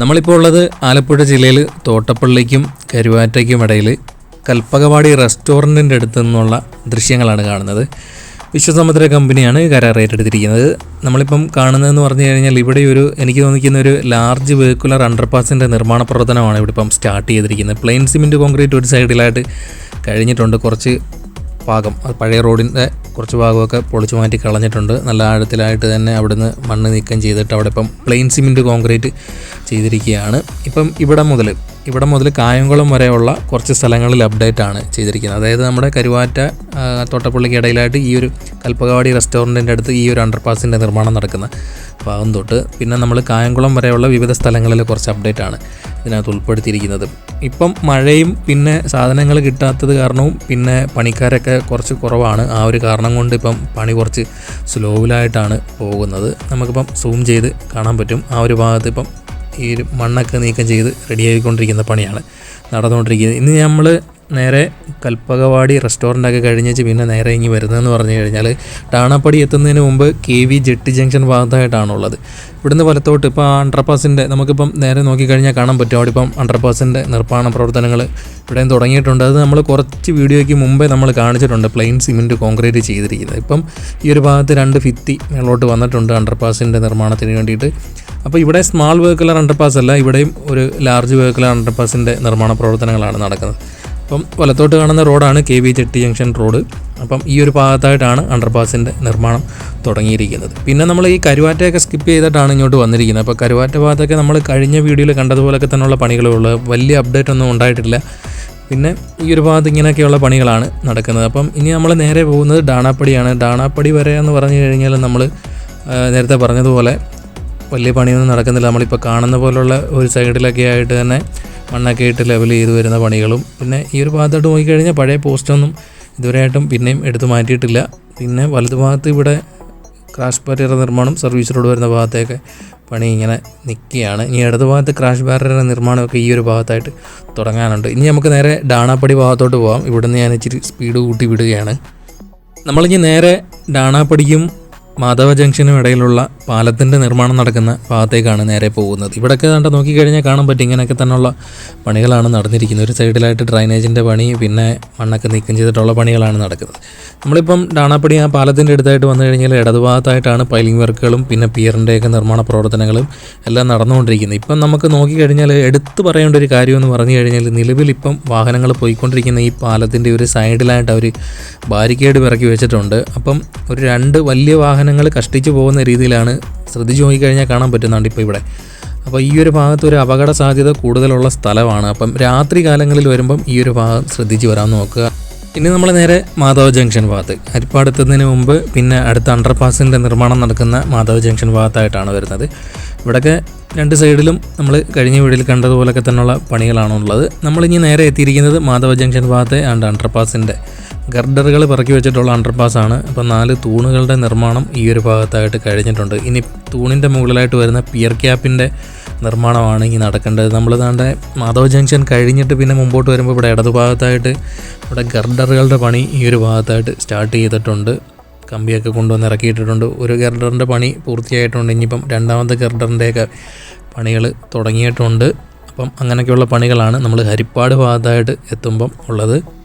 നമ്മളിപ്പോൾ ഉള്ളത് ആലപ്പുഴ ജില്ലയിൽ തോട്ടപ്പള്ളിക്കും കരുവാറ്റയ്ക്കും ഇടയിൽ കൽപ്പകവാടി റെസ്റ്റോറന്റിന്റെ അടുത്ത് നിന്നുള്ള ദൃശ്യങ്ങളാണ് കാണുന്നത്. വിശ്വസമുദ്ര കമ്പനിയാണ് കരാർ ഏറ്റെടുത്തിരിക്കുന്നത്. നമ്മളിപ്പം കാണുന്നതെന്ന് പറഞ്ഞു കഴിഞ്ഞാൽ ഇവിടെ ഒരു എനിക്ക് തോന്നിക്കുന്ന ഒരു ലാർജ് വെഹിക്കുലർ അണ്ടർപാസിന്റെ നിർമ്മാണ പ്രവർത്തനമാണ് ഇവിടെ ഇപ്പം സ്റ്റാർട്ട് ചെയ്തിരിക്കുന്നത്. പ്ലെയിൻ സിമെന്റ് കോൺക്രീറ്റ് ഒരു സൈഡിലായിട്ട് കഴിഞ്ഞിട്ടുണ്ട്. കുറച്ച് ഭാഗം അത് പഴയ റോഡിന്റെ കുറച്ച് ഭാഗമൊക്കെ പൊളിച്ചു മാറ്റി കളഞ്ഞിട്ടുണ്ട്. നല്ല ആഴത്തിലായിട്ട് തന്നെ അവിടുന്ന് മണ്ണ് നീക്കം ചെയ്തിട്ട് അവിടെ ഇപ്പം പ്ലെയിൻ സിമെന്റ് കോൺക്രീറ്റ് ചെയ്തിരിക്കുകയാണ്. ഇപ്പം ഇവിടെ മുതൽ ഇവിടെ മുതൽ കായംകുളം വരെയുള്ള കുറച്ച് സ്ഥലങ്ങളിൽ അപ്ഡേറ്റ് ആണ് ചെയ്തിരിക്കുന്നത്. അതായത് നമ്മുടെ കരുവാറ്റ തോട്ടപ്പള്ളിക്ക് ഇടയിലായിട്ട് ഈ ഒരു കൽപ്പകവാടി റെസ്റ്റോറന്റിന്റെ അടുത്ത് ഈ ഒരു അണ്ടർപാസിന്റെ നിർമ്മാണം നടക്കുന്ന. ഭാഗം തൊട്ട് പിന്നെ നമ്മൾ കായംകുളം വരെയുള്ള വിവിധ സ്ഥലങ്ങളിൽ കുറച്ച് അപ്ഡേറ്റ് ആണ് ഇതിനകത്ത് ഉൾപ്പെടുത്തിയിരിക്കുന്നത്. ഇപ്പം മഴയും പിന്നെ സാധനങ്ങൾ കിട്ടാത്തത് കാരണവും പിന്നെ പണിക്കാരൊക്കെ കുറച്ച് കുറവാണ്. ആ ഒരു കാരണം കൊണ്ട് ഇപ്പം പണി കുറച്ച് സ്ലോവിലായിട്ടാണ് പോകുന്നത്. നമുക്കിപ്പം സൂം ചെയ്ത് കാണാൻ പറ്റും. ആ ഒരു ഭാഗത്ത് ഇപ്പം ഈ മണ്ണൊക്കെ നീക്കം ചെയ്ത് റെഡിയായിക്കൊണ്ടിരിക്കുന്ന പണിയാണ് നടന്നുകൊണ്ടിരിക്കുന്നത്. ഇന്ന് നമ്മൾ നേരെ കൽപ്പകവാടി റെസ്റ്റോറന്റൊക്കെ കഴിഞ്ഞേച്ച് പിന്നെ നേരെ ഇങ്ങി വരുന്നതെന്ന് പറഞ്ഞു കഴിഞ്ഞാൽ ടാണാപ്പടി എത്തുന്നതിന് മുമ്പ് കെ വി ജെട്ടി ജംഗ്ഷൻ ഭാഗത്തായിട്ടാണുള്ളത്. ഇവിടുന്ന് വലത്തോട്ട് ഇപ്പോൾ അണ്ടർപാസിന്റെ നമുക്കിപ്പം നേരെ നോക്കിക്കഴിഞ്ഞാൽ കാണാൻ പറ്റും. അവിടെ ഇപ്പം അണ്ടർപാസിന്റെ നിർമ്മാണ പ്രവർത്തനങ്ങൾ ഇവിടെയും തുടങ്ങിയിട്ടുണ്ട്. അത് നമ്മൾ കുറച്ച് വീഡിയോയ്ക്ക് മുമ്പേ നമ്മൾ കാണിച്ചിട്ടുണ്ട്. പ്ലെയിൻ സിമെന്റ് കോൺക്രീറ്റ് ചെയ്തിരിക്കുന്നത്. ഇപ്പം ഈ ഒരു ഭാഗത്ത് രണ്ട് ഭിത്തി മേളോട്ട് വന്നിട്ടുണ്ട് അണ്ടർപാസിന്റെ നിർമ്മാണത്തിന് വേണ്ടിയിട്ട്. അപ്പോൾ ഇവിടെ സ്മാൾ വെഹിക്കുലർ അണ്ടർപാസ് അല്ല ഇവിടെയും ഒരു ലാർജ് വെഹിക്കുലർ അണ്ടർപാസിന്റെ നിർമ്മാണ പ്രവർത്തനങ്ങളാണ് നടക്കുന്നത്. അപ്പം വലത്തോട്ട് കാണുന്ന റോഡാണ് K V jetty junction road അപ്പം ഈ ഒരു ഭാഗത്തായിട്ടാണ് അണ്ടർപാസിന്റെ നിർമ്മാണം തുടങ്ങിയിരിക്കുന്നത്. പിന്നെ നമ്മൾ ഈ കരുവാറ്റയൊക്കെ സ്കിപ്പ് ചെയ്തിട്ടാണ് ഇങ്ങോട്ട് വന്നിരിക്കുന്നത്. അപ്പോൾ കരുവാറ്റ ഭാഗത്തൊക്കെ നമ്മൾ കഴിഞ്ഞ വീഡിയോയിൽ കണ്ടതുപോലൊക്കെ തന്നെയുള്ള പണികളേ ഉള്ളൂ വലിയ അപ്ഡേറ്റ് ഒന്നും ഉണ്ടായിട്ടില്ല. പിന്നെ ഈ ഒരു ഭാഗത്ത് ഇങ്ങനെയൊക്കെയുള്ള പണികളാണ് നടക്കുന്നത്. അപ്പം ഇനി നമ്മൾ നേരെ പോകുന്നത് ഡാണാപ്പടിയാണ്. ഡാണാപ്പടി വരെ എന്ന് പറഞ്ഞു കഴിഞ്ഞാൽ നമ്മൾ നേരത്തെ പറഞ്ഞതുപോലെ വലിയ പണിയൊന്നും നടക്കുന്നില്ല. നമ്മളിപ്പോൾ കാണുന്ന പോലുള്ള ഒരു സൈഡിലൊക്കെ ആയിട്ട് തന്നെ മണ്ണൊക്കെ ഇട്ട് ലെവൽ ചെയ്ത് വരുന്ന പണികളും പിന്നെ ഈ ഒരു ഭാഗത്തോട്ട് നോക്കിക്കഴിഞ്ഞാൽ പഴയ പോസ്റ്റൊന്നും ഇതുവരെയായിട്ടും പിന്നെയും എടുത്തു മാറ്റിയിട്ടില്ല. പിന്നെ വലതു ഭാഗത്ത് ഇവിടെ ക്രാഷ് ബാരിയർ നിർമ്മാണം സർവീസ് റോഡ് വരുന്ന ഭാഗത്തേക്ക് പണി ഇങ്ങനെ നിൽക്കുകയാണ് ഇനി ഇടതു ഭാഗത്ത് ക്രാഷ് ബാരിയർ നിർമ്മാണമൊക്കെ ഈ ഒരു ഭാഗത്തായിട്ട് തുടങ്ങാനുണ്ട്. ഇനി നമുക്ക് നേരെ ഡാണാപ്പടി ഭാഗത്തോട്ട് പോകാം ഇവിടുന്ന് ഞാൻ ഇച്ചിരി സ്പീഡ് കൂട്ടി വിടുകയാണ്. നമ്മളിനി നേരെ ഡാണാപ്പടിക്കും മാധവ ജംഗ്ഷനും ഇടയിലുള്ള പാലത്തിന്റെ നിർമ്മാണം നടക്കുന്ന ഭാഗത്തേക്കാണ് നേരെ പോകുന്നത്. ഇവിടെയൊക്കെ കണ്ട് നോക്കിക്കഴിഞ്ഞാൽ കാണാൻ പറ്റും ഇങ്ങനെയൊക്കെ തന്നെയുള്ള പണികളാണ് നടന്നിരിക്കുന്നത്. ഒരു സൈഡിലായിട്ട് ഡ്രൈനേജിന്റെ പണി പിന്നെ മണ്ണൊക്കെ നീക്കം ചെയ്തിട്ടുള്ള പണികളാണ് നടക്കുന്നത്. നമ്മളിപ്പം ഡാണാപ്പടി ആ പാലത്തിന്റെ അടുത്തായിട്ട് വന്നു കഴിഞ്ഞാൽ ഇടതുഭാഗത്തായിട്ടാണ് പൈലിംഗ് വർക്കുകളും പിന്നെ പിയറിന്റെയൊക്കെ നിർമ്മാണ പ്രവർത്തനങ്ങളും എല്ലാം നടന്നുകൊണ്ടിരിക്കുന്നത്. ഇപ്പം നമുക്ക് നോക്കിക്കഴിഞ്ഞാൽ എടുത്തു പറയേണ്ട ഒരു കാര്യമെന്ന് പറഞ്ഞു കഴിഞ്ഞാൽ നിലവിൽ ഇപ്പം വാഹനങ്ങൾ പോയിക്കൊണ്ടിരിക്കുന്ന ഈ പാലത്തിന്റെ ഒരു സൈഡിലായിട്ട് അവർ ബാരിക്കേഡ് ഇറക്കി വെച്ചിട്ടുണ്ട്. അപ്പം ഒരു രണ്ട് വലിയ വാഹനങ്ങൾ കഷ്ടിച്ച് പോകുന്ന രീതിയിലാണ് ശ്രദ്ധിച്ചു നോക്കിക്കഴിഞ്ഞാൽ കാണാൻ പറ്റുന്നുണ്ട് ഇപ്പോൾ ഇവിടെ. അപ്പോൾ ഈ ഒരു ഭാഗത്ത് ഒരു അപകട സാധ്യത കൂടുതലുള്ള സ്ഥലമാണ്. അപ്പം രാത്രി കാലങ്ങളിൽ വരുമ്പം ഈ ഒരു ഭാഗം ശ്രദ്ധിച്ച് വരാൻ നോക്കുക. ഇനി നമ്മൾ നേരെ മാധവ് ജംഗ്ഷൻ ഭാഗത്ത്. അരിപ്പാടെത്തുന്നതിന് മുമ്പ് പിന്നെ അടുത്ത അണ്ടർപാസിന്റെ നിർമ്മാണം നടക്കുന്ന മാധവ് ജംഗ്ഷൻ ഭാഗത്തായിട്ടാണ് വരുന്നത്. ഇവിടെയൊക്കെ രണ്ട് സൈഡിലും നമ്മൾ കഴിഞ്ഞ വീടിൽ കണ്ടതുപോലൊക്കെ തന്നെയുള്ള പണികളാണുള്ളത്. നമ്മളിനി നേരെ എത്തിയിരിക്കുന്നത് മാധവ ജംഗ്ഷൻ ഭാഗത്തെ ആണ്ട് അണ്ടർപാസിന്റെ ഗർഡറുകൾ പിറക്കി വെച്ചിട്ടുള്ള അണ്ടർപാസ് ആണ്. അപ്പോൾ നാല് തൂണുകളുടെ നിർമ്മാണം ഈ ഒരു ഭാഗത്തായിട്ട് കഴിഞ്ഞിട്ടുണ്ട്. ഇനി തൂണിന്റെ മുകളിലായിട്ട് വരുന്ന പിയർ ക്യാപ്പിന്റെ നിർമ്മാണമാണ് ഇനി നടക്കേണ്ടത്. നമ്മൾ താണ്ടെ മാധവ ജംഗ്ഷൻ കഴിഞ്ഞിട്ട് പിന്നെ മുമ്പോട്ട് വരുമ്പോൾ ഇവിടെ ഇടതുഭാഗത്തായിട്ട് ഇവിടെ ഗർഡറുകളുടെ പണി ഈ ഒരു ഭാഗത്തായിട്ട് സ്റ്റാർട്ട് ചെയ്തിട്ടുണ്ട്. കമ്പിയൊക്കെ കൊണ്ടുവന്ന് ഇറക്കിയിട്ടിട്ടുണ്ട്. ഒരു ഗർഡറിന്റെ പണി പൂർത്തിയായിട്ടുണ്ട്. ഇനിയിപ്പം രണ്ടാമത്തെ ഗർഡറിന്റെയൊക്കെ പണികൾ തുടങ്ങിയിട്ടുണ്ട്. അപ്പം അങ്ങനെയൊക്കെയുള്ള പണികളാണ് നമ്മൾ ഹരിപ്പാട് ഭാഗത്തായിട്ട് എത്തുമ്പം ഉള്ളത്.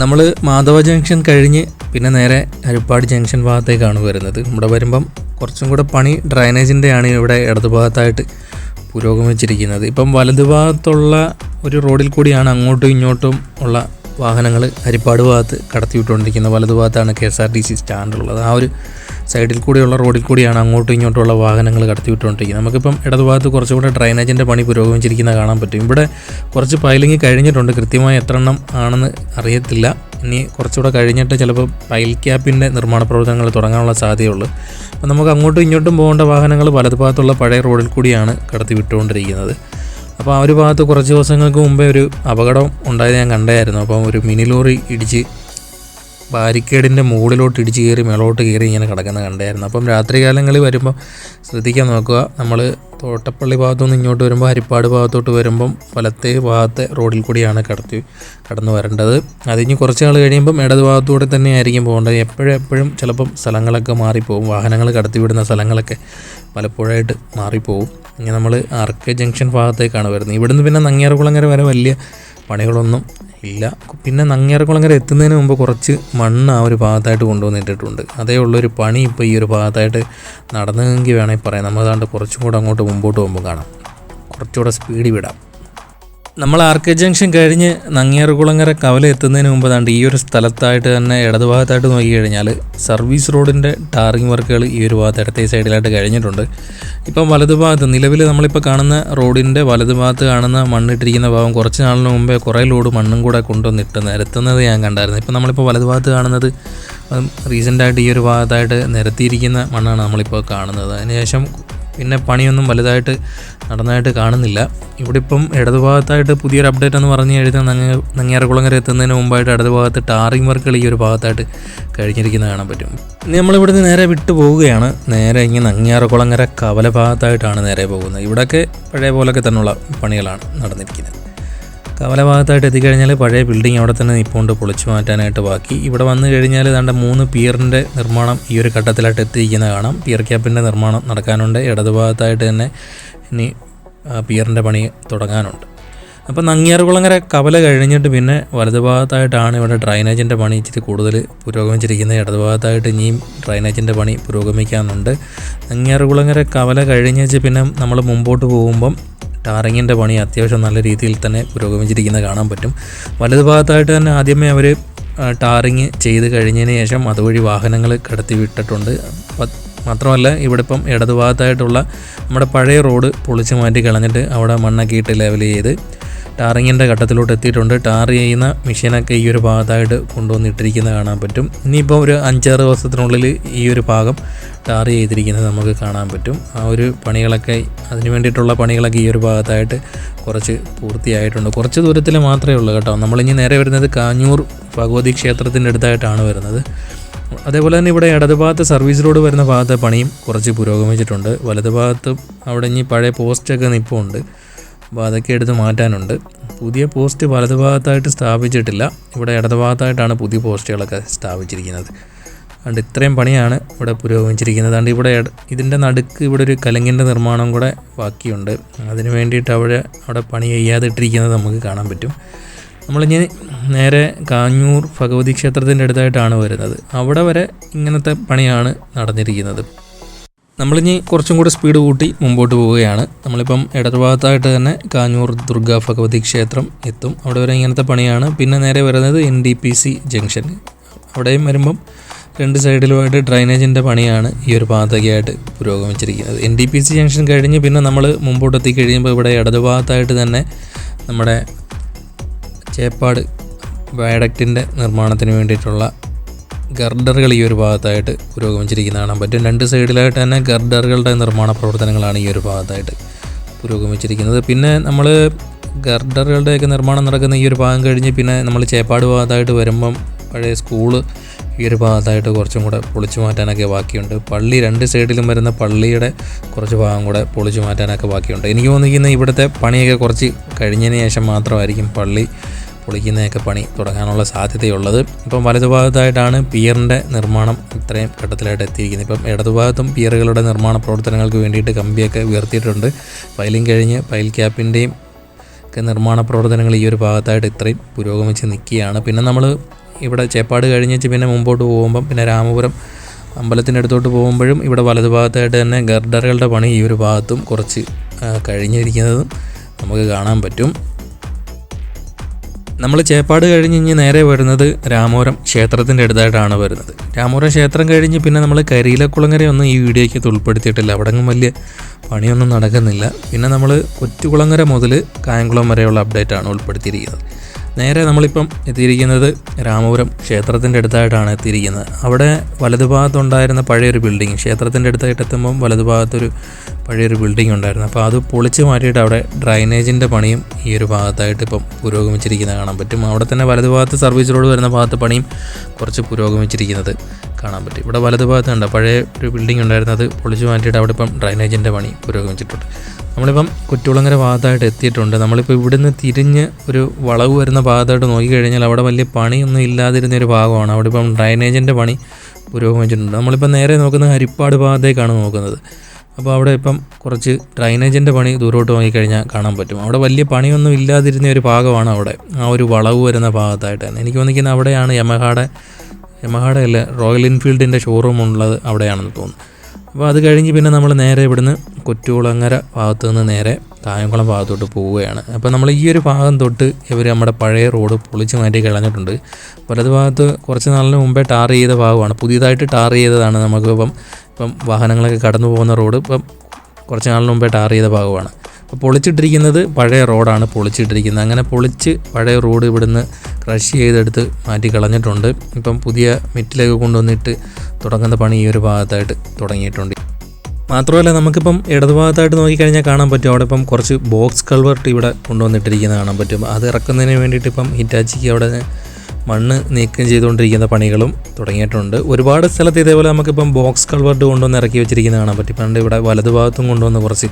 നമ്മൾ മാധവ ജംഗ്ഷൻ കഴിഞ്ഞ് പിന്നെ നേരെ ഹരിപ്പാട് ജംഗ്ഷൻ ഭാഗത്തേക്കാണ് വരുന്നത്. ഇവിടെ വരുമ്പം കുറച്ചും കൂടെ പണി ഡ്രൈനേജിന്റെ ആണ് ഇവിടെ ഇടതു ഇടതുഭാഗത്തായിട്ട് പുരോഗമിച്ചിരിക്കുന്നത് ഇപ്പം വലതുഭാഗത്തുള്ള ഒരു റോഡിൽ കൂടിയാണ് അങ്ങോട്ടും ഇങ്ങോട്ടും ഉള്ള വാഹനങ്ങൾ ഹരിപ്പാട് ഭാഗത്ത് കടത്തിവിട്ടുകൊണ്ടിരിക്കുന്നത്. വലതുഭാഗത്താണ് K S R T C സ്റ്റാൻഡുള്ളത്. ആ ഒരു സൈഡിൽ കൂടെയുള്ള റോഡിൽ കൂടിയാണ് അങ്ങോട്ടും ഇങ്ങോട്ടുള്ള വാഹനങ്ങൾ കടത്തിവിട്ടുകൊണ്ടിരിക്കുന്നത്. നമുക്കിപ്പം ഇടതുഭാഗത്ത് കുറച്ചുകൂടെ ഡ്രൈനേജിന്റെ പണി പുരോഗമിച്ചിരിക്കുന്ന കാണാൻ പറ്റും. ഇവിടെ കുറച്ച് പൈലിങ് കഴിഞ്ഞിട്ടുണ്ട്. കൃത്യമായി എത്ര എണ്ണം ആണെന്ന് അറിയത്തില്ല. ഇനി കുറച്ചുകൂടെ കഴിഞ്ഞിട്ട് ചിലപ്പോൾ പൈൽ ക്യാപ്പിന്റെ നിർമ്മാണ പ്രവർത്തനങ്ങൾ തുടങ്ങാനുള്ള സാധ്യതയുള്ളൂ. അപ്പം നമുക്ക് അങ്ങോട്ടും ഇങ്ങോട്ടും പോകേണ്ട വാഹനങ്ങൾ വലതുഭാഗത്തുള്ള പഴയ റോഡിൽ കൂടിയാണ് കടത്തി വിട്ടുകൊണ്ടിരിക്കുന്നത് അപ്പോൾ ആ ഒരു ഭാഗത്ത് കുറച്ച് ദിവസങ്ങൾക്ക് മുമ്പേ ഒരു അപകടം ഉണ്ടായത് ഞാൻ കണ്ടായിരുന്നു. അപ്പം ഒരു മിനി ലോറി ഇടിച്ച് ബാരിക്കേഡിന്റെ മുകളിലോട്ട് ഇടിച്ച് കയറി മേളോട്ട് കയറി ഇങ്ങനെ കിടക്കുന്ന കണ്ടായിരുന്നു. അപ്പം രാത്രി കാലങ്ങളിൽ വരുമ്പോൾ ശ്രദ്ധിക്കാൻ നോക്കുക. നമ്മൾ തോട്ടപ്പള്ളി ഭാഗത്തുനിന്ന് ഇങ്ങോട്ട് വരുമ്പോൾ ഹരിപ്പാട് ഭാഗത്തോട്ട് വരുമ്പം വലത്തെ ഭാഗത്തെ റോഡിൽ കൂടിയാണ് കടത്തി കടന്നു വരേണ്ടത്. അതിന് കുറച്ച് നാൾ കഴിയുമ്പം ഇടത് ഭാഗത്തൂടെ തന്നെ ആയിരിക്കും പോകേണ്ടത്. എപ്പോഴും എപ്പോഴും ചിലപ്പം സ്ഥലങ്ങളൊക്കെ മാറിപ്പോകും വാഹനങ്ങൾ കടത്തിവിടുന്ന സ്ഥലങ്ങളൊക്കെ പലപ്പോഴായിട്ട് മാറിപ്പോകും ഇങ്ങനെ നമ്മൾ ആർ കെ ജംഗ്ഷൻ ഭാഗത്തേക്കാണ് വരുന്നത്. ഇവിടുന്ന് പിന്നെ നങ്ങിയാർകുളങ്ങര വരെ വലിയ പണികളൊന്നും ഇല്ല. പിന്നെ നങ്ങിയാർകുളങ്ങര എത്തുന്നതിന് മുമ്പ് കുറച്ച് മണ്ണ് ആ ഒരു ഭാഗത്തായിട്ട് കൊണ്ടുവന്നിട്ടിട്ടുണ്ട്. അതേ ഉള്ളൊരു പണി ഇപ്പോൾ ഈ ഒരു ഭാഗത്തായിട്ട് നടന്നെങ്കിൽ വേണമെങ്കിൽ പറയാം. നമ്മൾ അതാണ്ട് കുറച്ചും കൂടെ അങ്ങോട്ട് മുമ്പോട്ട് പോകുമ്പോൾ കാണാം. കുറച്ചുകൂടെ സ്പീഡ് വിടാം. നമ്മൾ ആർ കെ ജംഗ്ഷൻ കഴിഞ്ഞ് നങ്ങിയാർകുളങ്ങര കവല എത്തുന്നതിന് മുമ്പ് താണ്ട് ഈ ഒരു സ്ഥലത്തായിട്ട് തന്നെ ഇടതുഭാഗത്തായിട്ട് നോക്കി കഴിഞ്ഞാൽ സർവീസ് റോഡിന്റെ ടാറിങ് വർക്കുകൾ ഈ ഒരു ഭാഗത്ത് ഇടത്തെ സൈഡിലായിട്ട് കഴിഞ്ഞിട്ടുണ്ട്. ഇപ്പം വലതുഭാഗത്ത് നിലവിൽ നമ്മളിപ്പോൾ കാണുന്ന റോഡിന്റെ വലതുഭാഗത്ത് കാണുന്ന മണ്ണിട്ടിരിക്കുന്ന ഭാഗം കുറച്ച് നാളിന് മുമ്പേ കുറേ ലോഡ് മണ്ണും കൂടെ കൊണ്ടുവന്നിട്ട് നിരത്തുന്നത് ഞാൻ കണ്ടായിരുന്നു. ഇപ്പം നമ്മളിപ്പോൾ വലതുഭാഗത്ത് കാണുന്നത് റീസെന്റായിട്ട് ഈ ഒരു ഭാഗത്തായിട്ട് നിരത്തിയിരിക്കുന്ന മണ്ണാണ് നമ്മളിപ്പോൾ കാണുന്നത്. അതിനുശേഷം പിന്നെ പണിയൊന്നും വലുതായിട്ട് നടന്നതായിട്ട് കാണുന്നില്ല. ഇവിടെ ഇപ്പം ഇടതുഭാഗത്തായിട്ട് പുതിയൊരു അപ്ഡേറ്റ് എന്ന് പറഞ്ഞു കഴിഞ്ഞാൽ നങ്ങ നങ്ങിയാർകുളങ്ങര എത്തുന്നതിന് മുമ്പായിട്ട് ഇടതുഭാഗത്ത് ടാറിംഗ് വർക്കുകൾ ഈ ഒരു ഭാഗത്തായിട്ട് കഴിഞ്ഞിരിക്കുന്നത് കാണാൻ പറ്റും. ഇനി നമ്മളിവിടുന്ന് നേരെ വിട്ടു പോവുകയാണ്. നേരെ ഇങ്ങനെ നങ്ങിയാർകുളങ്ങര കവല ഭാഗത്തായിട്ടാണ് നേരെ പോകുന്നത്. ഇവിടെയൊക്കെ പഴയ പോലൊക്കെ തന്നെയുള്ള പണികളാണ് നടന്നിരിക്കുന്നത്. കവല ഭാഗത്തായിട്ട് എത്തിക്കഴിഞ്ഞാൽ പഴയ ബിൽഡിംഗ് അവിടെ തന്നെ നിൽപ്പുണ്ട് പൊളിച്ചു മാറ്റാനായിട്ട് ബാക്കി. ഇവിടെ വന്നു കഴിഞ്ഞാൽ ഏതാണ്ട് മൂന്ന് പിയറിന്റെ നിർമ്മാണം ഈ ഒരു ഘട്ടത്തിലായിട്ട് എത്തിയിരിക്കുന്നത് കാണാം. പിയർ ക്യാപ്പിന്റെ നിർമ്മാണം നടക്കാനുണ്ട്. ഇടതുഭാഗത്തായിട്ട് തന്നെ ഇനി പിയറിന്റെ പണി തുടങ്ങാനുണ്ട്. അപ്പോൾ നങ്ങിയാർകുളങ്ങര കവല കഴിഞ്ഞിട്ട് പിന്നെ വലതുഭാഗത്തായിട്ടാണ് ഇവിടെ ഡ്രൈനേജിന്റെ പണി ഇച്ചിരി കൂടുതൽ പുരോഗമിച്ചിരിക്കുന്നത്. ഇടതുഭാഗത്തായിട്ട് ഇനിയും ഡ്രൈനേജിന്റെ പണി പുരോഗമിക്കാനുണ്ട്. നങ്ങിയാർകുളങ്ങര കവല കഴിഞ്ഞേച്ച് പിന്നെ നമ്മൾ മുമ്പോട്ട് പോകുമ്പം ടാറിങ്ങിന്റെ പണി അത്യാവശ്യം നല്ല രീതിയിൽ തന്നെ പുരോഗമിച്ചിരിക്കുന്നത് കാണാൻ പറ്റും. വലതുഭാഗത്തായിട്ട് തന്നെ ആദ്യമേ അവർ ടാറിങ് ചെയ്ത് കഴിഞ്ഞതിന് ശേഷം അതുവഴി വാഹനങ്ങൾ കടത്തി വിട്ടിട്ടുണ്ട് മാത്രമല്ല ഇവിടെ ഇപ്പം ഇടതുഭാഗത്തായിട്ടുള്ള നമ്മുടെ പഴയ റോഡ് പൊളിച്ച് മാറ്റി കളഞ്ഞിട്ട് അവിടെ മണ്ണൊക്കെ ഇട്ട് ലെവൽ ചെയ്ത് ടാറിങ്ങിന്റെ ഘട്ടത്തിലോട്ട് എത്തിയിട്ടുണ്ട്. ടാർ ചെയ്യുന്ന മെഷീനൊക്കെ ഈ ഒരു ഭാഗത്തായിട്ട് കൊണ്ടുവന്നിട്ടിരിക്കുന്നത് കാണാൻ പറ്റും. ഇനിയിപ്പോൾ ഒരു അഞ്ചാറ് ദിവസത്തിനുള്ളിൽ ഈ ഒരു ഭാഗം ടാർ ചെയ്തിരിക്കുന്നത് നമുക്ക് കാണാൻ പറ്റും. ആ ഒരു പണികളൊക്കെ അതിന് വേണ്ടിയിട്ടുള്ള പണികളൊക്കെ ഈ ഒരു ഭാഗത്തായിട്ട് കുറച്ച് പൂർത്തിയായിട്ടുണ്ട്. കുറച്ച് ദൂരത്തിൽ മാത്രമേ ഉള്ളൂ കേട്ടോ. നമ്മളിനി നേരെ വരുന്നത് കാഞ്ഞൂർ ഭഗവതി ക്ഷേത്രത്തിന്റെ അടുത്തായിട്ടാണ് വരുന്നത്. അതേപോലെ തന്നെ ഇവിടെ ഇടതുഭാഗത്ത് സർവീസ് റോഡ് വരുന്ന ഭാഗത്തെ പണിയും കുറച്ച് പുരോഗമിച്ചിട്ടുണ്ട്. വലതുഭാഗത്ത് അവിടെ ഇനി പഴയ പോസ്റ്റൊക്കെ നിൽപ്പുണ്ട് അപ്പോൾ അതൊക്കെ എടുത്ത് മാറ്റാനുണ്ട്. പുതിയ പോസ്റ്റ് വലതുഭാഗത്തായിട്ട് സ്ഥാപിച്ചിട്ടില്ല. ഇവിടെ ഇടതുഭാഗത്തായിട്ടാണ് പുതിയ പോസ്റ്റുകളൊക്കെ സ്ഥാപിച്ചിരിക്കുന്നത്. അതുകൊണ്ട് ഇത്രയും പണിയാണ് ഇവിടെ പുരോഗമിച്ചിരിക്കുന്നത്. അതുകൊണ്ട് ഇവിടെ ഇതിന്റെ നടുക്ക് ഇവിടെ ഒരു കലങ്ങിന്റെ നിർമ്മാണം കൂടെ ബാക്കിയുണ്ട്. അതിന് വേണ്ടിയിട്ട് അവിടെ അവിടെ പണി ചെയ്യാതെ ഇട്ടിരിക്കുന്നത് നമുക്ക് കാണാൻ പറ്റും. നമ്മളിനി നേരെ കാഞ്ഞൂർ ഭഗവതി ക്ഷേത്രത്തിന്റെ അടുത്തായിട്ടാണ് വരുന്നത്. അവിടെ വരെ ഇങ്ങനത്തെ പണിയാണ് നടന്നിരിക്കുന്നത്. നമ്മളിനി കുറച്ചും കൂടി സ്പീഡ് കൂട്ടി മുമ്പോട്ട് പോവുകയാണ്. നമ്മളിപ്പം ഇടതുഭാഗത്തായിട്ട് തന്നെ കാഞ്ഞൂർ ദുർഗ ഭഗവതി ക്ഷേത്രം എത്തും. അവിടെ വരെ ഇങ്ങനത്തെ പണിയാണ്. പിന്നെ നേരെ വരുന്നത് N D P C junction അവിടെയും വരുമ്പം രണ്ട് സൈഡിലുമായിട്ട് ഡ്രൈനേജിന്റെ പണിയാണ് ഈ ഒരു ഭാഗത്തേക്കായിട്ട് പുരോഗമിച്ചിരിക്കുന്നത്. N D P C junction കഴിഞ്ഞ് പിന്നെ നമ്മൾ മുമ്പോട്ട് എത്തിക്കഴിയുമ്പോൾ ഇവിടെ ഇടതുഭാഗത്തായിട്ട് തന്നെ നമ്മുടെ ചേപ്പാട് വയഡക്റ്റിന്റെ നിർമ്മാണത്തിന് വേണ്ടിയിട്ടുള്ള ഗർഡറുകൾ ഈ ഒരു ഭാഗത്തായിട്ട് പുരോഗമിച്ചിരിക്കുന്ന കാണാൻ പറ്റും. രണ്ട് സൈഡിലായിട്ട് തന്നെ ഗർഡറുകളുടെ നിർമ്മാണ പ്രവർത്തനങ്ങളാണ് ഈ ഒരു ഭാഗത്തായിട്ട് പുരോഗമിച്ചിരിക്കുന്നത്. പിന്നെ നമ്മൾ ഗർഡറുകളുടെയൊക്കെ നിർമ്മാണം നടക്കുന്ന ഈ ഒരു ഭാഗം കഴിഞ്ഞ് പിന്നെ നമ്മൾ ചേപ്പാട് ഭാഗത്തായിട്ട് വരുമ്പം പഴയ സ്കൂൾ ഈ ഒരു ഭാഗത്തായിട്ട് കുറച്ചും കൂടെ പൊളിച്ചു മാറ്റാനൊക്കെ ബാക്കിയുണ്ട്. പള്ളി രണ്ട് സൈഡിലും വരുന്ന പള്ളിയുടെ കുറച്ച് ഭാഗം കൂടെ പൊളിച്ചു മാറ്റാനൊക്കെ ബാക്കിയുണ്ട്. എനിക്ക് തോന്നിക്കുന്ന ഇവിടുത്തെ പണിയൊക്കെ കുറച്ച് കഴിഞ്ഞതിന് ശേഷം മാത്രമായിരിക്കും പള്ളി പൊളിക്കുന്നതൊക്കെ പണി തുടങ്ങാനുള്ള സാധ്യതയുള്ളത്. ഇപ്പം വലതുഭാഗത്തായിട്ടാണ് പിയറിന്റെ നിർമ്മാണം ഇത്രയും ഘട്ടത്തിലായിട്ട് എത്തിയിരിക്കുന്നത്. ഇപ്പം ഇടതുഭാഗത്തും പിയറുകളുടെ നിർമ്മാണ പ്രവർത്തനങ്ങൾക്ക് വേണ്ടിയിട്ട് കമ്പിയൊക്കെ ഉയർത്തിയിട്ടുണ്ട്. പൈലിംഗ് കഴിഞ്ഞ് പൈൽ ക്യാപ്പിന്റെയും ഒക്കെ നിർമ്മാണ പ്രവർത്തനങ്ങൾ ഈ ഒരു ഭാഗത്തായിട്ട് ഇത്രയും പുരോഗമിച്ച് നിൽക്കുകയാണ്. പിന്നെ നമ്മൾ ഇവിടെ ചേപ്പാട് കഴിഞ്ഞിട്ട് പിന്നെ മുമ്പോട്ട് പോകുമ്പം പിന്നെ രാമപുരം അമ്പലത്തിന്റെ അടുത്തോട്ട് പോകുമ്പോഴും ഇവിടെ വലതുഭാഗത്തായിട്ട് തന്നെ ഗർഡറുകളുടെ പണി ഈ ഒരു ഭാഗത്തും കുറച്ച് കഴിഞ്ഞിരിക്കുന്നതും നമുക്ക് കാണാൻ പറ്റും. നമ്മൾ ചേപ്പാട് കഴിഞ്ഞ് ഇനി നേരെ വരുന്നത് രാമോരം ക്ഷേത്രത്തിന്റെ അടുത്തായിട്ടാണ് വരുന്നത്. രാമോരം ക്ഷേത്രം കഴിഞ്ഞ് പിന്നെ നമ്മൾ കരിയിലക്കുളങ്ങരയൊന്നും ഈ വീഡിയോയ്ക്ക് ഉൾപ്പെടുത്തിയിട്ടില്ല. അവിടെങ്ങും വലിയ പണിയൊന്നും നടക്കുന്നില്ല. പിന്നെ നമ്മൾ കൊറ്റുകുളങ്ങര മുതൽ കായംകുളം വരെയുള്ള അപ്ഡേറ്റാണ് ഉൾപ്പെടുത്തിയിരിക്കുന്നത്. നേരെ നമ്മളിപ്പം എത്തിയിരിക്കുന്നത് രാമപുരം ക്ഷേത്രത്തിന്റെ അടുത്തായിട്ടാണ് എത്തിയിരിക്കുന്നത്. അവിടെ വലതുഭാഗത്തുണ്ടായിരുന്ന പഴയൊരു ബിൽഡിങ് ക്ഷേത്രത്തിന്റെ അടുത്തായിട്ട് എത്തുമ്പം വലതുഭാഗത്തൊരു പഴയൊരു ബിൽഡിംഗ് ഉണ്ടായിരുന്നു. അപ്പോൾ അത് പൊളിച്ച് മാറ്റിയിട്ട് അവിടെ ഡ്രൈനേജിന്റെ പണിയും ഈ ഒരു ഭാഗത്തായിട്ട് ഇപ്പം പുരോഗമിച്ചിരിക്കുന്നത് കാണാൻ പറ്റും. അവിടെ തന്നെ വലതുഭാഗത്ത് സർവീസ് റോഡ് വരുന്ന ഭാഗത്ത് പണിയും കുറച്ച് പുരോഗമിച്ചിരിക്കുന്നത് കാണാൻ പറ്റും. ഇവിടെ വലതുഭാഗത്ത് കണ്ട പഴയ ഒരു ബിൽഡിംഗ് ഉണ്ടായിരുന്നത് പൊളിച്ച് മാറ്റിയിട്ട് അവിടെ ഇപ്പം ഡ്രൈനേജിന്റെ പണി പുരോഗമിച്ചിട്ടുണ്ട്. നമ്മളിപ്പം കുറ്റുളങ്ങര ഭാഗത്തായിട്ട് എത്തിയിട്ടുണ്ട്. നമ്മളിപ്പോൾ ഇവിടുന്ന് തിരിഞ്ഞ് ഒരു വളവ് വരുന്ന ഭാഗത്തായിട്ട് നോക്കിക്കഴിഞ്ഞാൽ അവിടെ വലിയ പണിയൊന്നും ഇല്ലാതിരുന്ന ഒരു ഭാഗമാണ്. അവിടെ ഇപ്പം ഡ്രൈനേജിന്റെ പണി പുരോഗമിച്ചിട്ടുണ്ട് നമ്മളിപ്പോൾ നേരെ നോക്കുന്ന ഹരിപ്പാട് ഭാഗത്തേക്കാണ് നോക്കുന്നത്. അപ്പോൾ അവിടെ ഇപ്പം കുറച്ച് ഡ്രൈനേജിന്റെ പണി ദൂരോട്ട് നോക്കിക്കഴിഞ്ഞാൽ കാണാൻ പറ്റും. അവിടെ വലിയ പണിയൊന്നും ഇല്ലാതിരുന്ന ഒരു ഭാഗമാണ് അവിടെ. ആ ഒരു വളവ് വരുന്ന ഭാഗത്തായിട്ട് തന്നെ. എനിക്ക് തോന്നിക്കുന്ന അവിടെയാണ് യമഹാടെ യമഹാടെ അല്ല റോയൽ എൻഫീൽഡിന്റെ ഷോറൂം ഉള്ളത് അവിടെയാണെന്ന് തോന്നുന്നു. അപ്പോൾ അത് കഴിഞ്ഞ് പിന്നെ നമ്മൾ നേരെ ഇവിടുന്ന് കൊറ്റുകുളങ്ങര ഭാഗത്ത് നിന്ന് നേരെ കായംകുളം ഭാഗത്തോട്ട് പോവുകയാണ്. അപ്പോൾ നമ്മൾ ഈ ഒരു ഭാഗം തൊട്ട് ഇവർ നമ്മുടെ പഴയ റോഡ് പൊളിച്ച് മാറ്റി കളഞ്ഞിട്ടുണ്ട്. വലത് ഭാഗത്ത് കുറച്ച് നാളിന് മുമ്പേ ടാർ ചെയ്ത ഭാഗമാണ്. പുതിയതായിട്ട് ടാർ ചെയ്തതാണ് നമുക്ക് ഇപ്പം ഇപ്പം വാഹനങ്ങളൊക്കെ കടന്നു പോകുന്ന റോഡ് ഇപ്പം കുറച്ച് നാളിന് മുമ്പേ ടാർ ചെയ്ത ഭാഗമാണ്. അപ്പോൾ പൊളിച്ചിട്ടിരിക്കുന്നത് പഴയ റോഡാണ് പൊളിച്ചിട്ടിരിക്കുന്നത്. അങ്ങനെ പൊളിച്ച് പഴയ റോഡ് ഇവിടുന്ന് ക്രഷ് ചെയ്തെടുത്ത് മാറ്റി കളഞ്ഞിട്ടുണ്ട്. ഇപ്പം പുതിയ മിറ്റിലേക്ക് കൊണ്ടുവന്നിട്ട് തുടങ്ങുന്ന പണി ഈ ഒരു ഭാഗത്തായിട്ട് തുടങ്ങിയിട്ടുണ്ട്. മാത്രമല്ല നമുക്കിപ്പം ഇടതുഭാഗത്തായിട്ട് നോക്കിക്കഴിഞ്ഞാൽ കാണാൻ പറ്റും. അവിടെ ഇപ്പം കുറച്ച് ബോക്സ് കൾവർട്ട് ഇവിടെ കൊണ്ടുവന്നിട്ടിരിക്കുന്നത് കാണാൻ പറ്റും. അത് ഇറക്കുന്നതിന് വേണ്ടിയിട്ട് ഇപ്പം ഹിറ്റാച്ചിക്ക് അവിടെ മണ്ണ് നീക്കം ചെയ്തുകൊണ്ടിരിക്കുന്ന പണികളും തുടങ്ങിയിട്ടുണ്ട്. ഒരുപാട് സ്ഥലത്ത് ഇതേപോലെ നമുക്കിപ്പം ബോക്സ് കൾവർട്ട് കൊണ്ടുവന്ന് ഇറക്കി വെച്ചിരിക്കുന്ന കാണാൻ പറ്റും. പണ്ട് ഇവിടെ വലതുഭാഗത്തും കൊണ്ടുവന്ന് കുറച്ച്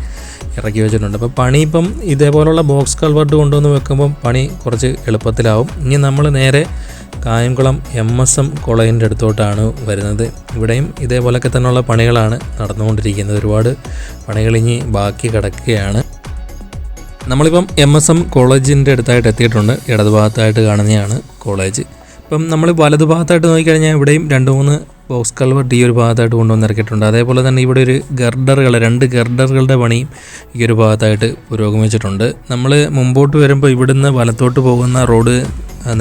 ഇറക്കി വെച്ചിട്ടുണ്ട്. അപ്പോൾ പണി ഇപ്പം ഇതേപോലുള്ള ബോക്സ് കൾവർട്ട് കൊണ്ടുവന്ന് വെക്കുമ്പം പണി കുറച്ച് എളുപ്പത്തിലാവും. ഇനി നമ്മൾ നേരെ കായംകുളം എം എസ് എം കോളേജിന്റെ അടുത്തോട്ടാണ് വരുന്നത്. ഇവിടെയും ഇതേപോലൊക്കെ തന്നെയുള്ള പണികളാണ് നടന്നുകൊണ്ടിരിക്കുന്നത്. ഒരുപാട് പണികൾ ഇനി ബാക്കി കിടക്കുകയാണ്. നമ്മളിപ്പം എം എസ് എം കോളേജിന്റെ അടുത്തായിട്ട് എത്തിയിട്ടുണ്ട്. ഇടതുഭാഗത്തായിട്ട് കാണുന്നതാണ് കോളേജ്. ഇപ്പം നമ്മൾ വലതുഭാഗത്തായിട്ട് നോക്കിക്കഴിഞ്ഞാൽ ഇവിടെയും രണ്ട് മൂന്ന് ബോക്സ് കൾവർട്ട് ഈ ഒരു ഭാഗത്തായിട്ട് കൊണ്ടുവന്ന് ഇറക്കിയിട്ടുണ്ട്. അതേപോലെ തന്നെ ഇവിടെ ഒരു ഗർഡറുകൾ രണ്ട് ഗർഡറുകളുടെ പണിയും ഈ ഒരു ഭാഗത്തായിട്ട് പുരോഗമിച്ചിട്ടുണ്ട്. നമ്മൾ മുമ്പോട്ട് വരുമ്പോൾ ഇവിടുന്ന് വലത്തോട്ട് പോകുന്ന റോഡ്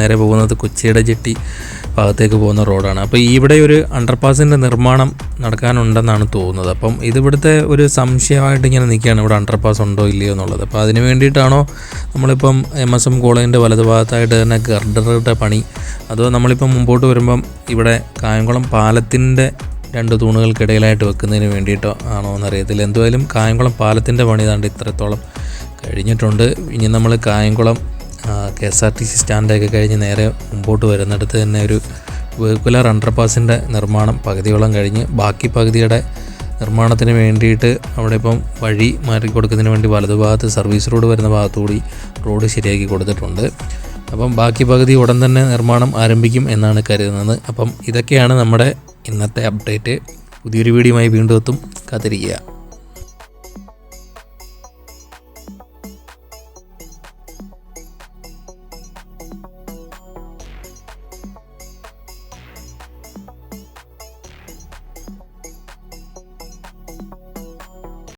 നേരെ പോകുന്നത് കൊച്ചിയുടെ ജെട്ടി ഭാഗത്തേക്ക് പോകുന്ന റോഡാണ്. അപ്പോൾ ഇവിടെ ഒരു അണ്ടർപാസിന്റെ നിർമ്മാണം നടക്കാനുണ്ടെന്നാണ് തോന്നുന്നത്. അപ്പം ഇതിവിടുത്തെ ഒരു സംശയമായിട്ട് ഇങ്ങനെ നിൽക്കുകയാണ്. ഇവിടെ അണ്ടർപാസ് ഉണ്ടോ ഇല്ലയോ എന്നുള്ളത്. അപ്പോൾ അതിന് വേണ്ടിയിട്ടാണോ നമ്മളിപ്പം എം എസ് എം കോളേജിന്റെ വലതുഭാഗത്തായിട്ട് തന്നെ ഗർഡറുടെ പണി? അതോ നമ്മളിപ്പം മുമ്പോട്ട് വരുമ്പം ഇവിടെ കായംകുളം പാലത്തിന്റെ രണ്ട് തൂണുകൾക്കിടയിലായിട്ട് വെക്കുന്നതിന് വേണ്ടിയിട്ടോ ആണോ എന്നറിയത്തില്ല. എന്തുവായാലും കായംകുളം പാലത്തിന്റെ പണി ഇതാണ്ട് ഇത്രത്തോളം കഴിഞ്ഞിട്ടുണ്ട്. ഇനി നമ്മൾ Kayamkulam K S R T C സ്റ്റാൻഡൊക്കെ കഴിഞ്ഞ് നേരെ മുമ്പോട്ട് വരുന്നിടത്ത് തന്നെ ഒരു വെഹിക്കുലർ അണ്ടർപാസിന്റെ നിർമ്മാണം പകുതിയോളം കഴിഞ്ഞ് ബാക്കി പകുതിയുടെ നിർമ്മാണത്തിന് വേണ്ടിയിട്ട് അവിടെ ഇപ്പം വഴി മാറ്റി കൊടുക്കുന്നതിന് വേണ്ടി വലതുഭാഗത്ത് സർവീസ് റോഡ് വരുന്ന ഭാഗത്തുകൂടി റോഡ് ശരിയാക്കി കൊടുത്തിട്ടുണ്ട്. അപ്പം ബാക്കി പകുതി ഉടൻ തന്നെ നിർമ്മാണം ആരംഭിക്കും എന്നാണ് കരുതുന്നത്. അപ്പം ഇതൊക്കെയാണ് നമ്മുടെ ഇന്നത്തെ അപ്ഡേറ്റ്. പുതിയൊരു വീഡിയോയുമായി വീണ്ടും എത്തും. കാത്തിരിക്കുക.